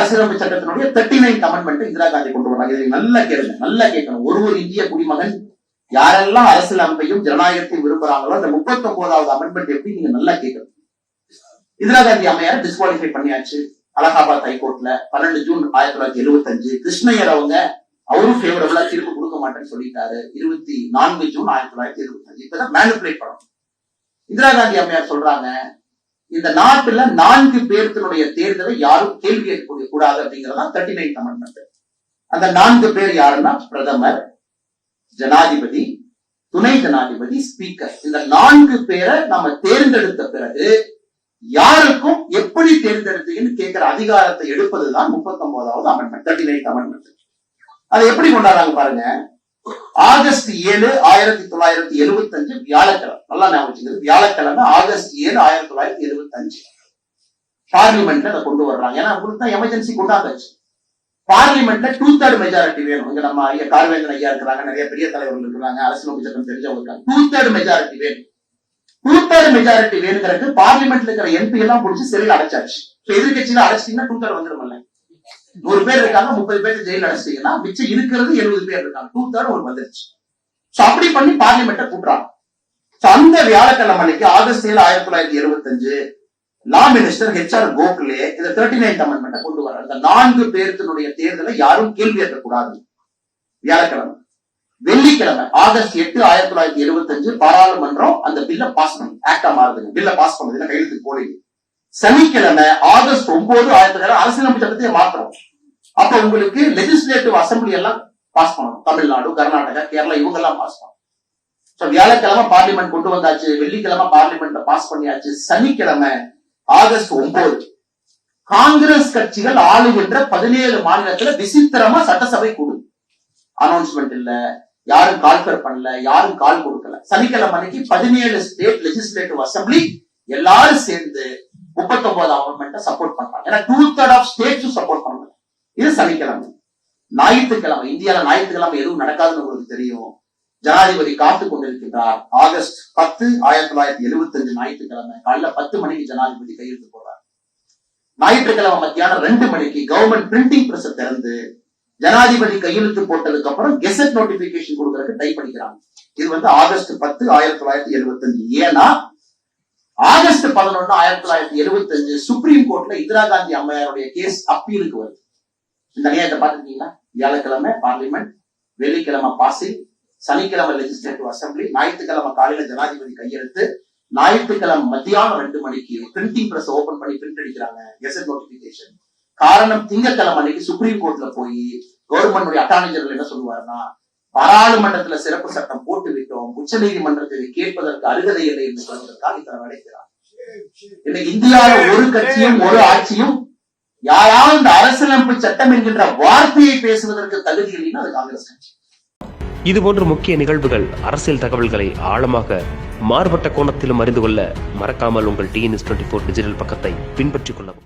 அரசியலமைப்பு சட்டத்தினுடைய thirty nine amendment Indira Gandhi கொண்டு வராங்க இதை நல்லா கேளுங்க நல்லா கேட்கணும். ஒரு ஒரு இந்திய குடிமகன் யாரெல்லாம் அரசியல் அமைப்பையும் ஜனநாயகத்தையும் விரும்புறாங்களோ அந்த முப்பத்தி ஒன்பதாவது அமெண்ட்மெண்ட் எப்படி நீங்க நல்லா கேட்கணும். இந்திரா காந்தி அம்மையார் டிஸ்குவாலிஃபை பண்ணியாச்சு. அலகாபாத் ஹைகோர்ட்ல பன்னெண்டு ஜூன் ஆயிரத்தி தொள்ளாயிரத்தி எழுபத்தி அஞ்சு கிருஷ்ணயர் அவங்க அவரும் ஃபேவரபிளா தீர்ப்பு கொடுக்க மாட்டேன்னு சொல்லிட்டாரு. இருபத்தி நான்கு ஜூன் ஆயிரத்தி தொள்ளாயிரத்தி எழுபத்தி அஞ்சு இப்பதான் மேனுபுலேட் பண்ணணும். இந்திரா காந்தி அம்மையார் சொல்றாங்க இந்த நாட்டுல நான்கு பேர்த்தினுடைய தேர்தலை யாரும் கேள்வி கேட்கக்கூடிய கூடாது அப்படிங்கறதான் தேர்ட்டி நைன் அமெண்ட்மெண்ட் அந்த நான்கு பேர் யாருன்னா? பிரதமர் ஜனாதிபதி துணை ஜனாதிபதி ஸ்பீக்கர் இந்த நான்கு பேரை நம்ம தேர்ந்தெடுத்த பிறகு யாருக்கும் எப்படி தேர்ந்தெடுத்தீங்கன்னு கேட்கிற அதிகாரத்தை எடுப்பதுதான் முப்பத்தி ஒன்பதாவது அமெண்ட்மெண்ட் தேர்ட்டி நைன் அமெண்ட்மெண்ட் அதை எப்படி கொண்டாடுறாங்க பாருங்க. ஆகஸ்ட் ஏழு ஆயிரத்தி தொள்ளாயிரத்தி எழுபத்தி அஞ்சு வியாழக்கிழமை. நல்லா ஞாபகம் வியாழக்கிழமை ஆகஸ்ட் ஏழு ஆயிரத்தி தொள்ளாயிரத்தி எழுபத்தி அஞ்சு பார்லிமெண்ட்ல அதை கொண்டு வர்றாங்க. ஏன்னா உங்களுக்கு தான் எமர்ஜென்சி கொண்டாந்தாச்சு. பார்லிமெண்ட்ல டூ தேர்ட் மெஜாரிட்டி வேணும். இங்க நம்ம ஐயா கார்வேந்தன் ஐயா இருக்கிறாங்க. நிறைய பெரிய தலைவர்கள் இருக்கிறாங்க. அரசியல் சட்டம் தெரிஞ்சவங்க இருக்காங்க. டூ தேர்ட் மெஜாரிட்டி வேணும். டூ தேர்ட் மெஜாரிட்டி வேணுங்கிறதுக்கு பார்லிமெண்ட்ல இருக்கிற எம்பி எல்லாம் பிடிச்சி சிறையில் அடைச்சாச்சு. எதிர்கட்சியில அடைச்சிட்டீங்கன்னா டூ தேர்ட் வந்துடும் நூறு பேர் இருக்காங்க முப்பது பேர் ஜெயில அடைச்சிங்கன்னா மிச்சம் இருக்கிறது எழுபது பேர் இருக்காங்க. டூ தேர்ட் ஒரு வந்துருச்சு சோ அப்படி பண்ணி பார்லிமெண்ட்டை கூட்டுறாங்க. சோ அந்த வியாழக்கிழமை அன்னைக்கு ஆகஸ்ட் ஏழு ஆயிரத்தி தொள்ளாயிரத்தி எழுபத்தி law minister H R Gokhale இந்த தேர்ட்டி நைன் அமெண்ட்மெண்ட்டை கொண்டு வர அந்த நான்கு பேர்த்தினுடைய தேர்தலை யாரும் கேள்வி ஏற்கக்கூடாது. வியாழக்கிழமை. வெள்ளிக்கிழமை ஆகஸ்ட் எட்டு ஆயிரத்தி தொள்ளாயிரத்தி எழுபத்தி அஞ்சு பாராளுமன்றம் அந்த பில்ல பாஸ் பண்ணி. ஆக்டா மாறுதுங்க. பில்ல பாஸ் பண்ணுது கையெழுத்து போடுது சனிக்கிழமை ஆகஸ்ட் ஒன்பது ஆயிரத்தி தொள்ளாயிரம் அரசியலமைப்பு சட்டத்தை மாத்திரம் அப்ப உங்களுக்கு லெஜிஸ்லேட்டிவ் அசம்பிளி எல்லாம் பாஸ் பண்ணணும். தமிழ்நாடு கர்நாடகா கேரளா இவங்க எல்லாம் பாஸ் பண்ணணும் வியாழக்கிழமை பார்லிமெண்ட் கொண்டு வந்தாச்சு வெள்ளிக்கிழமை பார்லிமெண்ட்ல பாஸ் பண்ணியாச்சு சனிக்கிழமை ஆகஸ்ட் ஒன்பது. காங்கிரஸ் கட்சிகள் ஆளுகின்ற பதினேழு மாநிலத்துல விசித்திரமா சட்டசபை கூடு. அனௌன்ஸ்மெண்ட் இல்ல யாரும் கால்ஃபர் பண்ணல யாரும் கால் கொடுக்கல. சனிக்கிழமை அன்னைக்கு பதினேழு ஸ்டேட் லெஜிஸ்லேட்டிவ் அசம்பிளி எல்லாரும் சேர்ந்து முப்பத்தொன்பது அமெண்ட்மெண்ட்டை சப்போர்ட் பண்றாங்க. ஏன்னா டூ தேர்ட் ஆஃப் ஸ்டேட்ஸும் சப்போர்ட் பண்றாங்க. இது சனிக்கிழமை. ஞாயிற்றுக்கிழமை. இந்தியால ஞாயிற்றுக்கிழமை எதுவும் நடக்காதுன்னு உங்களுக்கு தெரியும். ஜனாதிபதி காத்து கொண்டிருக்கின்றார். ஆகஸ்ட் பத்து ஆயிரத்தி தொள்ளாயிரத்தி எழுபத்தி அஞ்சு ஞாயிற்றுக்கிழமை. காலைல பத்து மணிக்கு ஜனாதிபதி கையெழுத்து போடுறார். ஞாயிற்றுக்கிழமை மத்தியானம் ரெண்டு மணிக்கு கவர்மெண்ட் பிரிண்டிங் பிரஸ் திறந்து ஜனாதிபதி கையெழுத்து போட்டதுக்கு அப்புறம் கெசட் நோட்டிபிகேஷன் கொடுக்கறதுக்கு டைப் பண்ணிக்கிறாங்க. இது வந்து ஆகஸ்ட் பத்து ஆயிரத்தி தொள்ளாயிரத்தி எழுபத்தி அஞ்சு ஏன்னா ஆகஸ்ட் பதினொன்னு ஆயிரத்தி தொள்ளாயிரத்தி எழுபத்தி அஞ்சு சுப்ரீம் கோர்ட்ல இந்திரா காந்தி அம்மையாருடைய கேஸ் அப்பீலுக்கு வருது. இந்த நிலையத்தை பாத்துருக்கீங்களா வியாழக்கிழமை பார்லிமெண்ட் வெள்ளிக்கிழமை பாசிங் சனிக்கிழமை லெஜிஸ்லேட்டிவ் அசம்பிளி ஞாயிற்றுக்கிழமை காலையில ஜனாதிபதி கையெழுத்து ஞாயிற்றுக்கிழமை மத்தியானம் ரெண்டு மணிக்கு பிரிண்டிங் பிரஸ் ஓபன் பண்ணி பிரிண்ட் அடிக்கிறாங்க. கெசட் நோட்டிபிகேஷன் காரணம் திங்கக்கிழமை அன்னைக்கு சுப்ரீம் கோர்ட்ல போய் கவர்மெண்ட் அட்டார்னி ஜெனரல் என்ன சொல்லுவாருன்னா பாராளுமன்றத்துல சிறப்பு சட்டம் போட்டு விட்டோம் உச்ச நீதிமன்றத்தில் கேட்பதற்கு அருகதை இல்லை என்று சொல்வதற்காக இத்தனை அழைக்கிறார். இன்னைக்கு இந்தியாவில ஒரு கட்சியும் ஒரு ஆட்சியும் யாராவது இந்த அரசியலமைப்பு சட்டம் என்கின்ற வார்த்தையை பேசுவதற்கு தகுதி இல்லைன்னா அது காங்கிரஸ் கட்சி. இதுபோன்ற முக்கிய நிகழ்வுகள் அரசியல் தகவல்களை ஆழமாக மாறுபட்ட கோணத்திலும் அறிந்து கொள்ள மறக்காமல் உங்கள் டிஎன்எஸ் டுவெண்ட்டி ஃபோர் டிஜிட்டல் பக்கத்தை பின்பற்றிக் கொள்ளவும்.